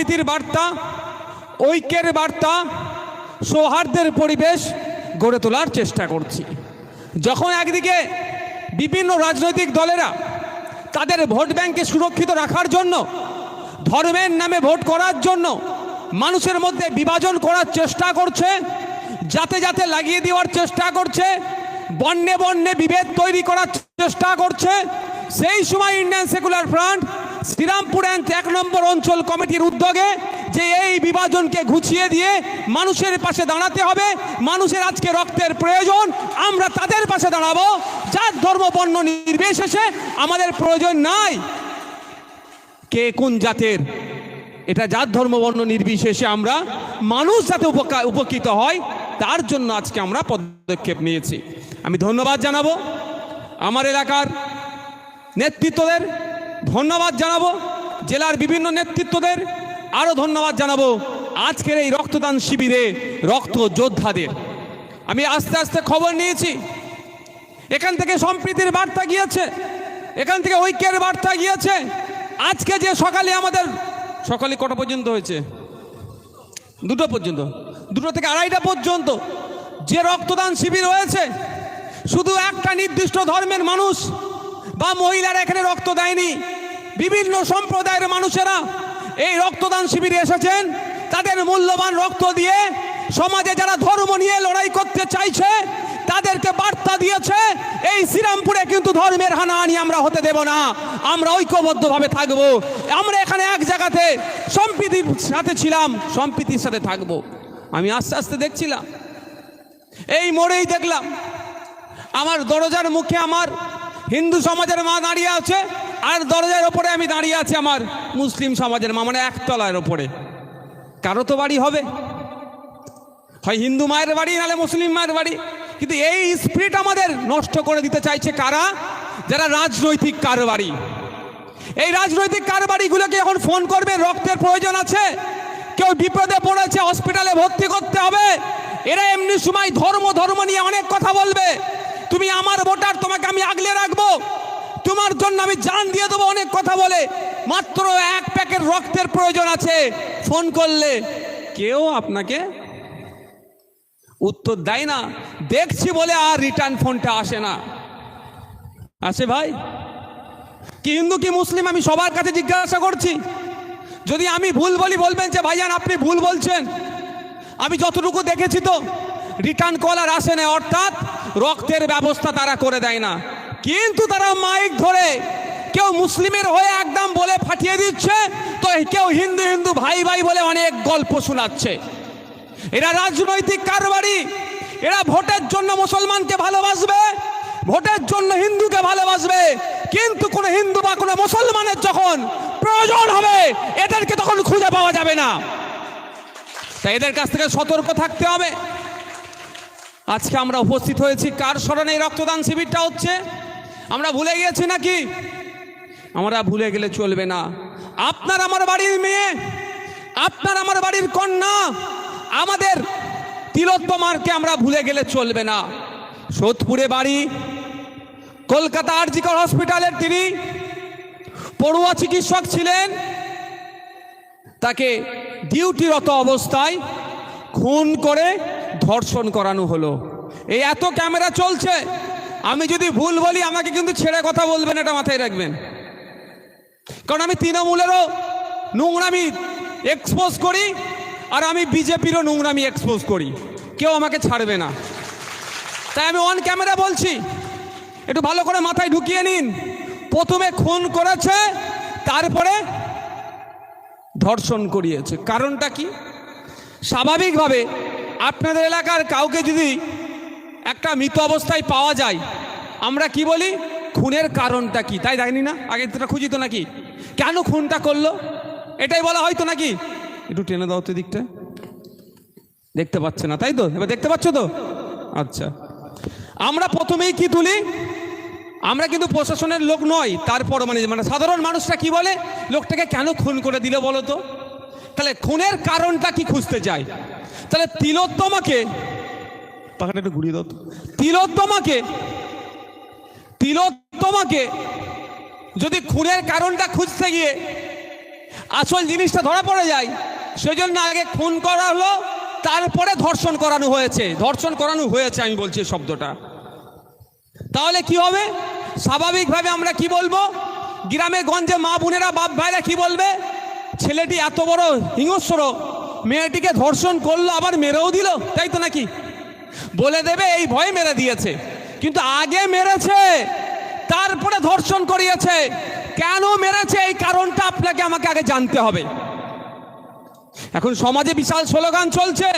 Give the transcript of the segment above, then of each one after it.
সম্প্রীতির বার্তা, ঐক্যের বার্তা, সৌহার্দ্যের পরিবেশ গড়ে তোলার চেষ্টা করছি। যখন একদিকে বিভিন্ন রাজনৈতিক দলেরা তাদের ভোট ব্যাংকে সুরক্ষিত রাখার জন্য, ধর্মের নামে ভোট করার জন্য মানুষের মধ্যে বিভাজন করার চেষ্টা করছে, যাতে যাতে লাগিয়ে দেওয়ার চেষ্টা করছে, বন্যে বন্যে বিভেদ তৈরি করার চেষ্টা করছে, সেই সময় Indian secular front Shrirampur and এক নম্বর অঞ্চল কমিটির উদ্যোগে যে এই বিভাজনকে ঘুচিয়ে দিয়ে মানুষের পাশে দাঁড়াতে হবে, মানুষের আজকে রক্তের প্রয়োজন, আমরা তাদের পাশে দাঁড়াবো। যার ধর্ম, বর্ণ নির্বিশেষে আমাদের প্রয়োজন নাই। কে কোন জাতের? এটা জাত ধর্ম, বর্ণ নির্বিশেষে আমরা মানুষ যাতে উপকা- উপকৃত হয়, তার জন্য আজকে আমরা পদক্ষেপ নিয়েছি। আমি ধন্যবাদ জানাব। আমার এলাকার নেতৃত্বদের ধন্যবাদ জানাব জেলার বিভিন্ন নেতৃত্বদের। আরও ধন্যবাদ জানাব আজকের এই রক্তদান শিবিরে রক্ত যোদ্ধাদের। আমি আস্তে আস্তে খবর নিয়েছি। এখান থেকে সম্প্রীতির বার্তা গিয়েছে। এখান থেকে ঐক্যের বার্তা গিয়েছে। আজকে যে সকালে আমাদের সকালে কটা পর্যন্ত হয়েছে? দুটো পর্যন্ত। দুটো থেকে আড়াইটা পর্যন্ত যে রক্তদান শিবির হয়েছে, শুধু একটা নির্দিষ্ট ধর্মের মানুষ বা মহিলারা এখানে রক্ত দেয়নি, বিভিন্ন সম্প্রদায়ের মানুষেরা এই রক্তদান শিবিরে এসেছেন। তাদের মূল্যবান রক্ত দিয়ে সমাজে যারা ধর্ম নিয়ে লড়াই করতে চাইছে, তাদেরকে বার্তা দিয়েছে, এই শ্রীরামপুরে কিন্তু ধর্মের হানাহানি আমরা হতে দেব না, আমরা ঐক্যবদ্ধভাবে থাকব। আমরা এখানে এক জায়গাতে সম্প্রীতির সাথে ছিলাম, সম্প্রীতির সাথে থাকব। আমি আস্তে আস্তে দেখছিলাম। এই মোড়েই দেখলাম, আমার দরজার মুখে আমার হিন্দু সমাজের মা দাঁড়িয়ে আছে, আর দরজার ওপরে আমি দাঁড়িয়ে আছি আমার মুসলিম সমাজের মা মানে একতলার ওপরে। কারও তো বাড়ি হবে। হয় হিন্দু মায়ের বাড়ি নাহলে মুসলিম মায়ের বাড়ি। কিন্তু এই স্পিরিট আমাদের নষ্ট করে দিতে চাইছে কারা? যারা রাজনৈতিক কারবারি। এই রাজনৈতিক কারবারিগুলোকে এখন ফোন করবে, রক্তের প্রয়োজন আছে। কেউ বিপদে পড়েছে হসপিটালে ভর্তি করতে হবে। এরা এমনি সময় ধর্ম ধর্ম নিয়ে অনেক কথা বলবে। তুমি আমার ভোটার তোমাকে আমি আগলে রাখব। তোমার জন্য আমি জান দিয়ে দেবো অনেক কথা বলে। মাত্র এক প্যাকেট রক্তের প্রয়োজন আছে। ফোন করলে কেউ আপনাকে উত্তর দেয় না। দেখছি বলে আর রিটার্ন ফোনটা আসে না। আসে ভাই? কি হিন্দু, কি মুসলিম, আমি সবার কাছে জিজ্ঞাসা করছি। যদি আমি ভুল বলি, বলবেন যে, ভাইজান, আপনি ভুল বলছেন। আমি যতটুকু দেখেছি তো রিটার্ন কল আর আসে না। অর্থাৎ রক্তের ব্যবস্থা তারা করে দেয় না। কিন্তু তারা মাইক ধরে কেউ মুসলিমের হয়ে একদম বলে ফাটিয়ে দিচ্ছে, তো কেউ হিন্দু হিন্দু ভাই ভাই বলে অনেক গল্প শোনাচ্ছে। এরা রাজনৈতিক কারবারি, এরা ভোটের জন্য মুসলমানকে ভালোবাসবে, ভোটের জন্য হিন্দুকে ভালোবাসবে, কিন্তু কোনো হিন্দু বা কোনো মুসলমানের যখন প্রয়োজন হবে, এদেরকে তখন খুঁজে পাওয়া যাবে না। তাই এদের কাছ থেকে সতর্ক থাকতে হবে। আজকে আমরা উপস্থিত হয়েছি। কার স্মরণে রক্তদান শিবিরটা হচ্ছে? আমরা ভুলে গিয়েছি নাকি? আমরা ভুলে গেলে চলবে না। আপনার আমার বাড়ির মেয়ে, আপনার আমার বাড়ির কন্যা, আমাদের তিলোত্তমারকে আমরা ভুলে গেলে চলবে না। সোদপুরে বাড়ি, কলকাতা আরজিকর হসপিটালের তিনি পড়ুয়া চিকিৎসক ছিলেন। তাকে ডিউটিরত অবস্থায় খুন করে ধর্ষণ করানো হলো। এই এত ক্যামেরা চলছে। আমি যদি ভুল বলি, আমাকে কিন্তু ছেড়ে কথা বলবেন, এটা মাথায় রাখবেন। কারণ আমি তৃণমূলেরও নোংরামি এক্সপোজ করি, আর আমি বিজেপিরও নোংরামি এক্সপোজ করি। কেউ আমাকে ছাড়বে না। তাই আমি অন ক্যামেরা বলছি, একটু ভালো করে মাথায় ঢুকিয়ে নিন। প্রথমে খুন করেছে, তারপরে ধর্ষণ করিয়েছে। কারণটা কি? স্বাভাবিকভাবে আপনাদের এলাকার কাউকে যদি একটা মৃত অবস্থায় পাওয়া যায়, আমরা কি বলি? খুনের কারণটা কি? তাই জানি না? আগে তো খুঁজি তো নাকি? কেন খুনটা করল? এটাই বলা হয়তো নাকি? একটু টেনে দাও তো দিকটা দেখতে পাচ্ছে না, তাই তো? এবার দেখতে পাচ্ছ তো? আচ্ছা। আমরা প্রথমেই কি তুলি? আমরা কিন্তু প্রশাসনের লোক নয় তারপর মানে মানে সাধারণ মানুষরা কি বলে? লোকটাকে কেন খুন করে দিলে বলো তো? তাহলে খুনের কারণটা কি খুঁজতে চাই তাহলে তিলোত্তমাকে পাখাটা একটু ঘুরিয়ে দাও তো। তিলোত্তমাকে তিলোত্তমাকে যদি খুনের কারণটা খুঁজতে গিয়ে আসল জিনিসটা ধরা পড়ে যায় সেজন্য আগে খুন করা হলো তারপরে ধর্ষণ করানো হয়েছে। ধর্ষণ করানো হয়েছে আমি বলছি শব্দটা। তাহলে কি হবে? স্বাভাবিকভাবে আমরা কি বলব? গ্রামে গঞ্জে মা বোনেরা বাপ ভাইরা কি বলবে? ছেলেটি এত বড় হিংস্র মেয়েটিকে ধর্ষণ করল, আবার মেরেও দিল, তাই তো নাকি? বলে দেবে, এই ভয় মেরে দিয়েছে। কিন্তু আগে মেরেছে, তারপরে ধর্ষণ করিয়েছে। কেন মেরেছে? এই কারণটা আপনাকে আমাকে আগে জানতে হবে। এখন সমাজে বিশাল স্লোগান চলছে,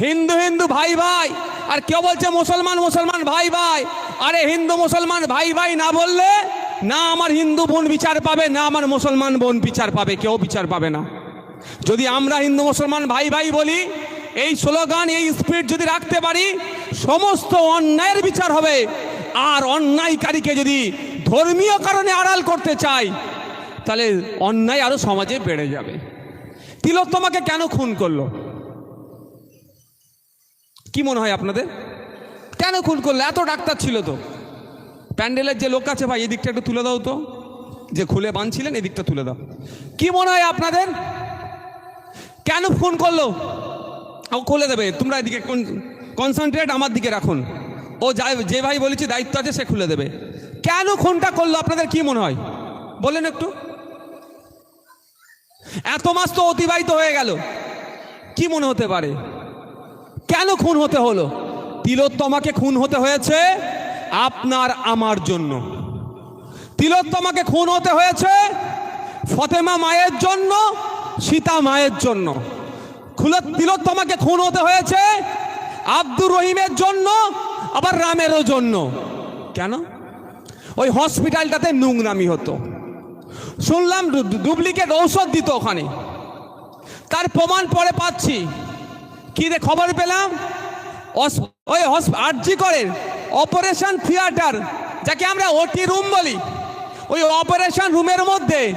হিন্দু হিন্দু, ভাই ভাই। আর কেউ বলছে, মুসলমান মুসলমান, ভাই ভাই। আরে হিন্দু, মুসলমান, ভাই ভাই না বললে, না আমার হিন্দু বোন বিচার পাবে, না আমার মুসলমান বোন বিচার পাবে, কেউ বিচার পাবে না। যদি আমরা হিন্দু মুসলমান ভাই ভাই বলি, এই স্লোগান, এই স্পিড যদি রাখতে পারি, সমস্ত অন্যায়ের বিচার হবে। আর অন্যায়কারীকে যদি ধর্মীয় কারণে আড়াল করতে চাই, তাহলে অন্যায় আরও সমাজে বেড়ে যাবে। তিলোত্তমাকে কেন খুন করল? কি মনে হয় আপনাদের? কেন খুন করল? এত ডাক্তার ছিল তো। প্যান্ডেলের যে লোক আছে ভাই, এদিকটা একটু তুলে দাও তো। যে খুলে বাঁধছিলেন, এদিকটা তুলে দাও। কি মনে হয় আপনাদের? কেন ফোন করল? ও খুলে দেবে। তোমরা এদিকে কনসেন্ট্রেট আমার দিকে রাখুন। ও যাই, যে ভাই বলেছি দায়িত্ব আছে, সে খুলে দেবে। কেন খুনটা করল? আপনাদের কি মনে হয়? বলেন একটু। এত মাস তো অতিবাহিত হয়ে গেল। কি মনে হতে পারে? কেন খুন হতে হলো? তিলোত্তমাকে খুন হতে হয়েছে আপনার, আমার জন্য। তিলোত্তমাকে খুন হতে হয়েছে ফতেমা মায়ের জন্য সীতা মায়ের জন্য। খুলো- তিলোত্তমাকে খুন হতে হয়েছে, আব্দুর রহিমের জন্য, আবার রামেরও জন্য। কেন? ওই হসপিটালটাতে নোংরামি হতো। শুনলাম ডুপ্লিকেট ঔষধ দিত ওখানে। তার প্রমাণ পরে পাচ্ছি। কি রে খবর পেলাম? ওই আরজি করেন অপারেশন থিয়েটার, যাকে আমরা ওটি রুম বলি। ওই অপারেশন রুমের মধ্যে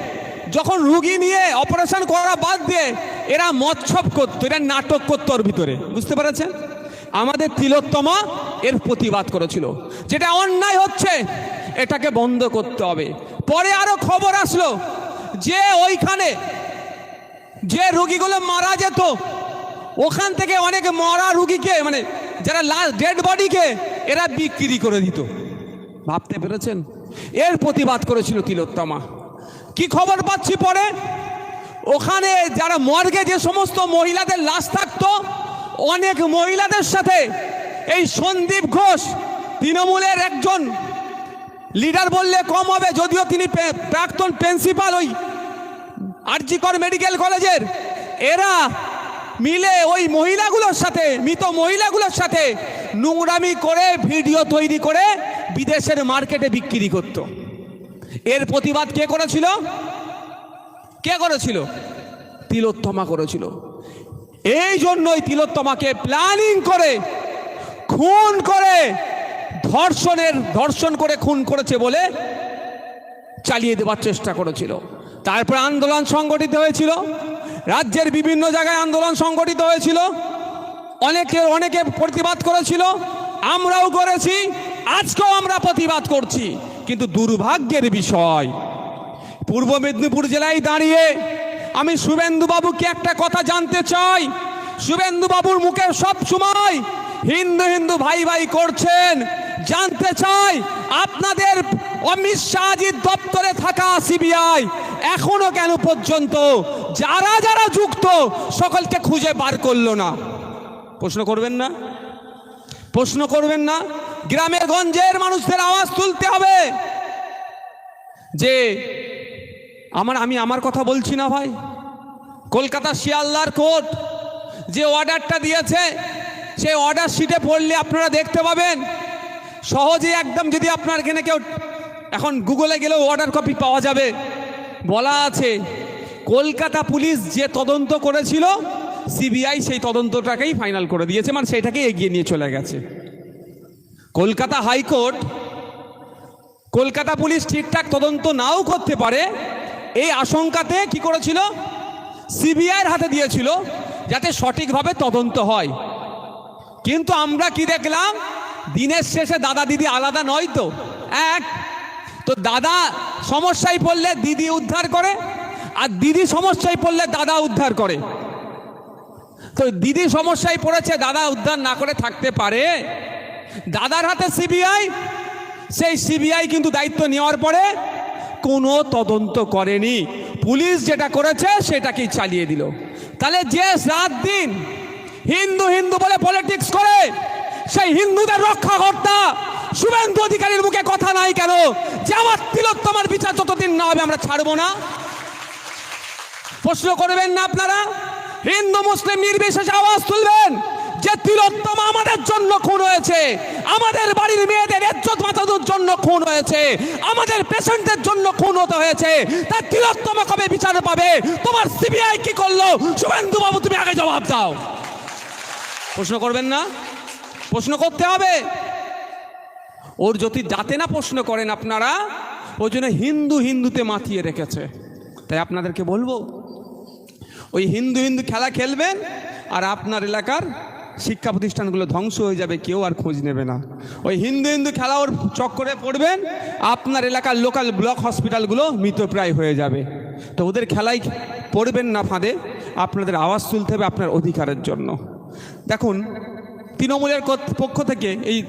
যখন রুগী নিয়ে অপারেশন করা বাদ দিয়ে এরা মৎসব করতো, এরা নাটক করতো ওর ভিতরে। বুঝতে পেরেছেন? আমাদের তিলোত্তমা এর প্রতিবাদ করেছিল। যেটা অন্যায় হচ্ছে, এটাকে বন্ধ করতে হবে। পরে আরও খবর আসলো যে ওইখানে যে রুগীগুলো মারা যেত, ওখান থেকে অনেক মরা রুগীকে মানে যারা লাস্ট ডেড বডিকে এরা বিক্রি করে দিত। ভাবতে পেরেছেন? এর প্রতিবাদ করেছিল তিলোত্তমা। কি খবর পাচ্ছি পরে? ওখানে যারা মর্গে যে সমস্ত মহিলাদের লাশ থাকতো, অনেক মহিলাদের সাথে এই সন্দীপ ঘোষ তৃণমূলের একজন লিডার বললে কম হবে, যদিও তিনি প্রাক্তন প্রিন্সিপাল ওই আরজিকর মেডিকেল কলেজের। এরা মিলে ওই মহিলাগুলোর সাথে, মৃত মহিলাগুলোর সাথে নোংরামি করে ভিডিও তৈরি করে বিদেশের মার্কেটে বিক্রি করত। এর প্রতিবাদ কে করেছিল? কে করেছিল? তিলোত্তমা করেছিল। এই জন্যই তিলোত্তমাকে প্ল্যানিং করে, খুন করে, ধর্ষণের, ধর্ষণ করে, খুন করেছে বলে চালিয়ে দেওয়ার চেষ্টা করেছিল। তারপরে আন্দোলন সংগঠিত হয়েছিল। রাজ্যের বিভিন্ন জায়গায় আন্দোলন সংগঠিত হয়েছিল। অনেকে অনেকে প্রতিবাদ করেছিল। আমরাও করেছি। আজকেও আমরা প্রতিবাদ করছি। কিন্তু দুর্ভাগ্যের বিষয়। পূর্ব মেদিনীপুর জেলায় দাঁড়িয়ে আমি শুভেন্দু বাবুকে একটা কথা জানতে চাই। শুভেন্দু বাবুর মুখে সব সময় হিন্দু হিন্দু ভাই ভাই করছেন। জানতে চাই, আপনাদের অমিত শাহজির দপ্তরে থাকা সিবিআই এখনও কেন পর্যন্ত যারা যারা যুক্ত সকলকে খুঁজে বার করল না? প্রশ্ন করবেন না? প্রশ্ন করবেন না? গ্রামে গঞ্জের মানুষদের আওয়াজ তুলতে হবে। যে, আমার, আমি আমার কথা বলছি না ভাই। কলকাতা শিয়ালদার কোর্ট যে অর্ডারটা দিয়েছে, সেই অর্ডার শিটে পড়লে আপনারা দেখতে পাবেন। সহজে একদম যদি আপনার এখানে কেউ এখন গুগলে গেলেও অর্ডার কপি পাওয়া যাবে। বলা আছে, কলকাতা পুলিশ যে তদন্ত করেছিল সিবিআই সেই তদন্তটাকেই ফাইনাল করে দিয়েছে মানে সেটাকে এগিয়ে নিয়ে চলে গেছে। কলকাতা হাইকোর্ট, কলকাতা পুলিশ ঠিকঠাক তদন্ত নাও করতে পারে, এই আশঙ্কাতে কি করেছিল? সিবিআইয়ের হাতে দিয়েছিল যাতে সঠিকভাবে তদন্ত হয়। কিন্তু আমরা কি দেখলাম? দিনের শেষে দাদা দিদি আলাদা নয় তো, এক। তো দাদা সমস্যায় পড়লে দিদি উদ্ধার করে, আর দিদি সমস্যায় পড়লে দাদা উদ্ধার করে। তো দিদি সমস্যায় পড়েছে, দাদা উদ্ধার না করে থাকতে পারে। দাদার হাতে সিবিআই, সেই সিবিআই কিন্তু দায়িত্ব নেওয়ার পরে কোনো তদন্ত করেনি। পুলিশ যেটা করেছে সেটাকেই চালিয়ে দিল। তাহলে যে রাত দিন হিন্দু হিন্দু বলে পলিটিক্স করে, সেই হিন্দুদের রক্ষাকর্তা শুভেন্দু অধিকারীর মুখে কথা নাই কেন? যে আমার তিলোত্তমার বিচার যতদিন না হবে আমরা ছাড়বো না। প্রশ্ন করবেন না আপনারা? হিন্দু, মুসলিম নির্বিশেষে আওয়াজ তুলবেন। যে তিলোত্তমা আমাদের জন্য খুন হয়েছে, আমাদের বাড়ির মেয়েদের ইজ্জত বাঁচানোর জন্য খুন হয়েছে, আমাদের পেশেন্টদের জন্য খুন হতে হয়েছে তার তিলোত্তমা কবে বিচার পাবে? তোমার সিবিআই কি করল? শুভেন্দু বাবু তুমি আগে জবাব দাও। প্রশ্ন করবেন না? প্রশ্ন করতে হবে। ওর যদি যাতে না প্রশ্ন করেন আপনারা, ওই জন্য হিন্দু হিন্দুতে মাতিয়ে রেখেছে। তাই আপনাদেরকে বলব, ওই হিন্দু হিন্দু খেলা খেলবেন আর আপনার এলাকার শিক্ষা প্রতিষ্ঠানগুলো ধ্বংস হয়ে যাবে, কেউ আর খোঁজ নেবে না। ওই হিন্দু হিন্দু খেলা ওর চক্করে পড়বেন, আপনার এলাকার লোকাল ব্লক হসপিটালগুলো মৃতপ্রায় হয়ে যাবে। তো ওদের খেলায় পড়বেন না ফাঁদে, আপনাদের আওয়াজ তুলতে হবে আপনার অধিকারের জন্য। দেখুন, তৃণমূলের পক্ষ থেকে এই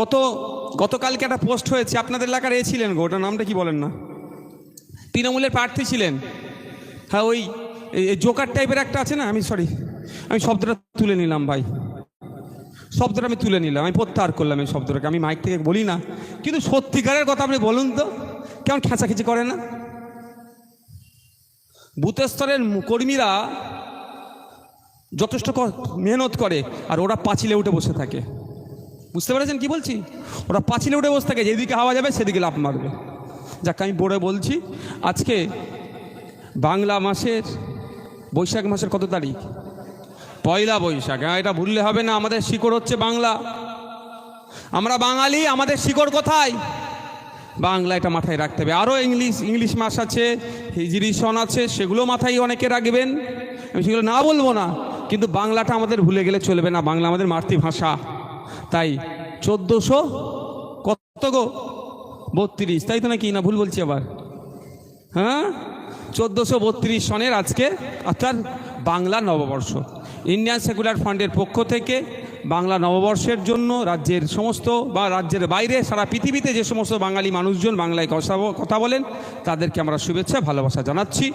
গত, গতকালকে একটা পোস্ট হয়েছে, আপনাদের এলাকার এ ছিলেন গো, ওটার নামটা কি বলেন না? তৃণমূলের প্রার্থী ছিলেন। হ্যাঁ ওই জোকার টাইপের একটা আছে না, আমি সরি আমি শব্দটা তুলে নিলাম ভাই। শব্দটা আমি তুলে নিলাম, আমি প্রত্যাহার করলাম এই শব্দটাকে, আমি মাইক থেকে বলি না। কিন্তু সত্যিকারের কথা আপনি বলুন তো, কেমন খেঁচাখেচি করে না? বুথ স্তরের কর্মীরা যথেষ্ট মেহনত করে আর ওরা পাঁচিলে উঠে বসে থাকে। বুঝতে পেরেছেন কি বলছি? ওরা পাঁচিলে উঠে বসে থাকে, যেদিকে হাওয়া যাবে সেদিকে লাফ মারবে। যাকে, আমি বড়ে বলছি, আজকে বাংলা মাসের বৈশাখ মাসের কত তারিখ? পয়লা বৈশাখ হ্যাঁ এটা ভুললে হবে না, আমাদের শিকড় হচ্ছে বাংলা। আমরা বাঙালি, আমাদের শিকড় কোথায়? বাংলা এটা মাথায় রাখতে হবে। আরও ইংলিশ ইংলিশ মাস আছে হিজরি সন আছে, সেগুলো মাথায় অনেকে রাখবেন। আমি সেগুলো না বলব না, কিন্তু বাংলাটা আমাদের ভুলে গেলে চলবে না, বাংলা আমাদের মাতৃভাষা। তাই চোদ্দোশো কত গো? বত্রিশ, তাই তো নাকি? না, ভুল বলছি আবার। হ্যাঁ? চোদ্দোশো বত্রিশ সনের আজকে, অর্থাৎ বাংলা নববর্ষ। ইন্ডিয়ান সেকুলার ফান্ডের পক্ষ থেকে বাংলা নববর্ষের জন্য রাজ্যের সমস্ত বা রাজ্যের বাইরে সারা পৃথিবীতে যে সমস্ত বাঙালি মানুষজন বাংলায় কথা কথা বলেন, তাদেরকে আমরা শুভেচ্ছা, ভালোবাসা জানাচ্ছি।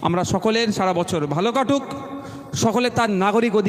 আমরা সকলের সারা বছর ভালো কাটুক। সকলে তার নাগরিক অধিকার